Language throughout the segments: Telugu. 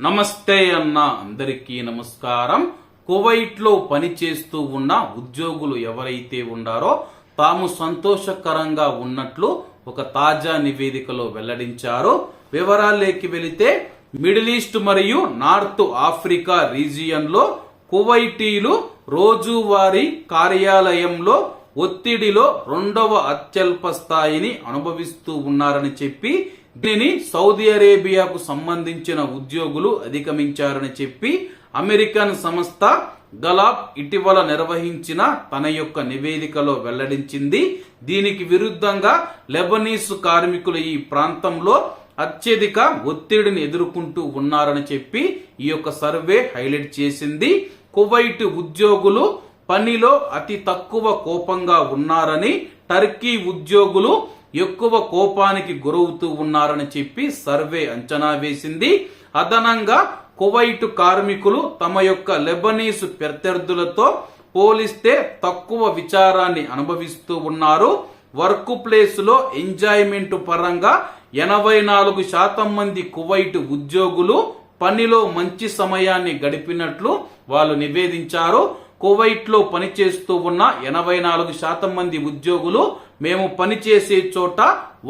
నమస్తే అన్న అందరికీ నమస్కారం. కువైట్లో పనిచేస్తూ ఉన్న ఉద్యోగులు ఎవరైతే ఉండారో తాము సంతోషకరంగా ఉన్నట్లు ఒక తాజా నివేదికలో వెల్లడించారు. వివరాల్లోకి వెళితే మిడిల్ ఈస్ట్ మరియు నార్త్ ఆఫ్రికా రీజియన్లో కువైటీలు రోజువారీ కార్యాలయంలో ఒత్తిడిలో రెండవ అత్యల్ప స్థాయిని అనుభవిస్తూ ఉన్నారని చెప్పి దీనిని సౌదీ అరేబియాకు సంబంధించిన ఉద్యోగులు అధిగమించారని చెప్పి అమెరికన్ సంస్థ గలాబ్ ఇటీవల నిర్వహించిన తన యొక్క నివేదికలో వెల్లడించింది. దీనికి విరుద్ధంగా లెబనీస్ కార్మికులు ఈ ప్రాంతంలో అత్యధిక ఒత్తిడిని ఎదుర్కొంటూ ఉన్నారని చెప్పి ఈ యొక్క సర్వే హైలైట్ చేసింది. కువైట్ ఉద్యోగులు పనిలో అతి తక్కువ కోపంగా ఉన్నారని టర్కీ ఉద్యోగులు ఎక్కువ కోపానికి గురవుతూ ఉన్నారని చెప్పి సర్వే అంచనా వేసింది. అదనంగా కువైట్ కార్మికులు తమ యొక్క లెబనీస్ ప్రత్యర్థులతో పోలిస్తే తక్కువ విచారాన్ని అనుభవిస్తూ ఉన్నారు. వర్క్ ప్లేస్లో ఎంజాయ్మెంట్ పరంగా ఎనభై నాలుగు శాతం మంది కువైట్ ఉద్యోగులు పనిలో మంచి సమయాన్ని గడిపినట్లు వాళ్ళు నివేదించారు. కువైట్లో పనిచేస్తూ ఉన్న ఎనభై నాలుగు శాతం మంది ఉద్యోగులు మేము పనిచేసే చోట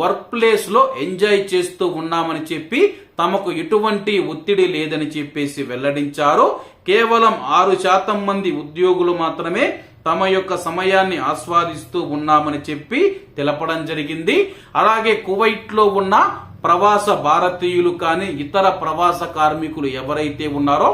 వర్క్ ప్లేస్లో ఎంజాయ్ చేస్తూ ఉన్నామని చెప్పి తమకు ఎటువంటి ఒత్తిడి లేదని చెప్పేసి వెల్లడించారు. కేవలం ఆరు శాతం మంది ఉద్యోగులు మాత్రమే తమ యొక్క సమయాన్ని ఆస్వాదిస్తూ ఉన్నామని చెప్పి తెలపడం జరిగింది. అలాగే కువైట్లో ఉన్న ప్రవాస భారతీయులు కానీ ఇతర ప్రవాస కార్మికులు ఎవరైతే ఉన్నారో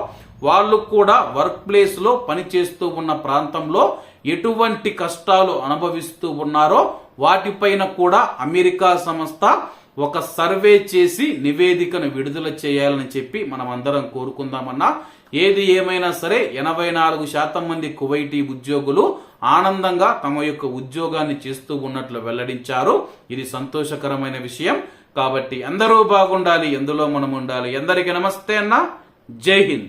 వాళ్ళు కూడా వర్క్ ప్లేస్లో పనిచేస్తూ ఉన్న ప్రాంతంలో ఎటువంటి కష్టాలు అనుభవిస్తూ ఉన్నారో వాటిపైన కూడా అమెరికా సంస్థ ఒక సర్వే చేసి నివేదికను విడుదల చేయాలని చెప్పి మనం అందరం కోరుకుందామన్నా. ఏది ఏమైనా సరే ఎనభై నాలుగు శాతం మంది కువైటీ ఉద్యోగులు ఆనందంగా తమ యొక్క ఉద్యోగాన్ని చేస్తూ ఉన్నట్లు వెల్లడించారు. ఇది సంతోషకరమైన విషయం. కాబట్టి అందరూ బాగుండాలి ఎందులో మనం ఉండాలి. ఎందరికీ నమస్తే అన్న. జై హింద్.